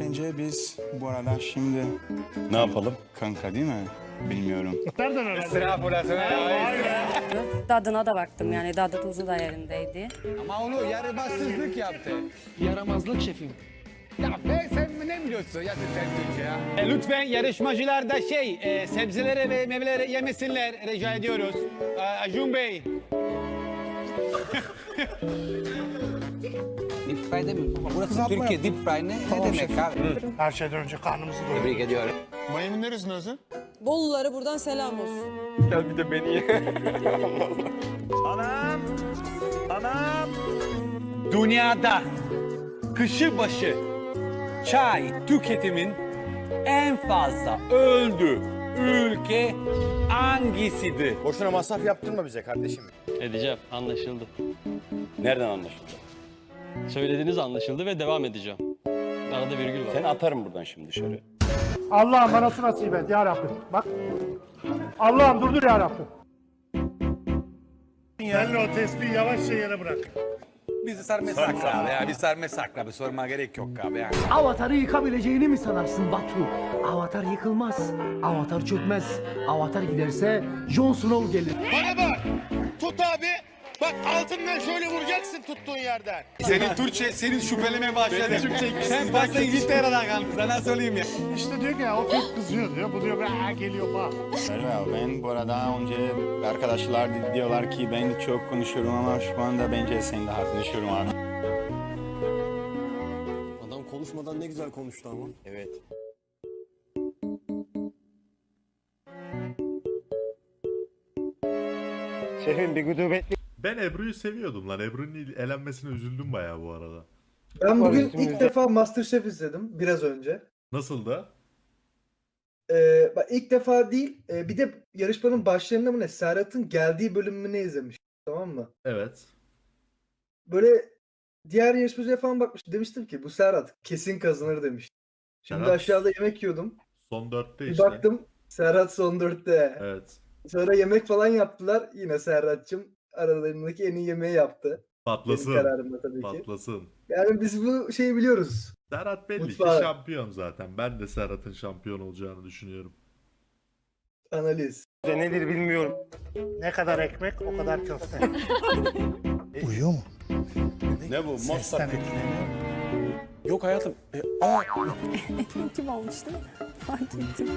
Bence biz bu arada şimdi Ne yapalım? kanka değil mi? Bilmiyorum. Tadına da baktım yani tadı tuzu da yerindeydi. Ama onu yaramazsızlık yaptı. Yaramazlık şefim. Ya be sen ne biliyorsun ya sen Türkçe ya? E, lütfen yarışmacılar da şey e, sebzelere ve meyveleri yemesinler rica ediyoruz. E, Acun Bey. Deep fry demiyorum. Burası Türkiye deep fry ne, ne demek abi? Her şeyden önce karnımızı doyuralım. Tebrik ediyorum. Miami neresi Nazlı? Bolulara buradan selam olsun. Dünyada kışı başı çay tüketimin en fazla öldü ülke hangisidir? Boşuna masraf yaptırma bize kardeşim. Edeceğim. Anlaşıldı. Nereden anlaşıldı? Söylediğiniz anlaşıldı ve devam edeceğim. Arada virgül var. Seni atarım buradan şimdi dışarı. Allah'ım bana su nasip et ya Rabbim. Bak. Allah'ım durdur ya Rabbim. Yerli o tespihi yavaşça yere bırak. Bizi sarmasak abi ya. Bizi sarmasak abi. Sorma gerek yok abi ya. Avatar'ı yıkabileceğini mi sanarsın Batu? Avatar yıkılmaz. Avatar çökmez. Avatar giderse Jon Snow gelir. Bana bak! Tut abi! Bak altından şöyle vuracaksın tuttuğun yerden. Senin Türkçe, senin şüpheleme başladı. Sen fazla İngiltere'den kalmış. Sana söyleyeyim ya. İşte diyor ki ya o çok kızıyor diyor. Bu diyor "Aa, geliyor bak. Merhaba ben bu arada önce arkadaşlar di- diyorlar ki ben çok konuşuyorum ama şu anda bence sen daha konuşuyorum abi. Adam konuşmadan ne güzel konuştu ama. Evet. Şefim bir gudubetli. Ben Ebru'yu seviyordum lan. Ebru'nun elenmesine üzüldüm bayağı bu arada. Ben bugün ilk defa Masterchef izledim biraz önce. Nasıl da? Ee, bak ilk defa değil e, bir de yarışmanın başlarında mı ne Serhat'ın geldiği bölümünü izlemiş tamam mı? Evet. Böyle diğer yarışmacıya falan bakmış demiştim ki bu Serhat kesin kazanır demiş. Şimdi Serhat- aşağıda yemek yiyordum. Son dörtte Bir işte. baktım Serhat son dörtte. Evet. Sonra yemek falan yaptılar. Yine Serhat'cığım aralarındaki en iyi yemeği yaptı. Benim Patlasın. kararımla tabii ki. Patlasın. Yani biz bu şeyi biliyoruz. Serhat belli Mutfağı. ki şampiyon zaten. Ben de Serhat'ın şampiyon olacağını düşünüyorum. Analiz. Nedir bilmiyorum. Ne kadar ekmek o kadar köfte. Uyuyor mu? Ne bu? Mostar Yok hayatım. E, Kim olmuştu? Fark ettim.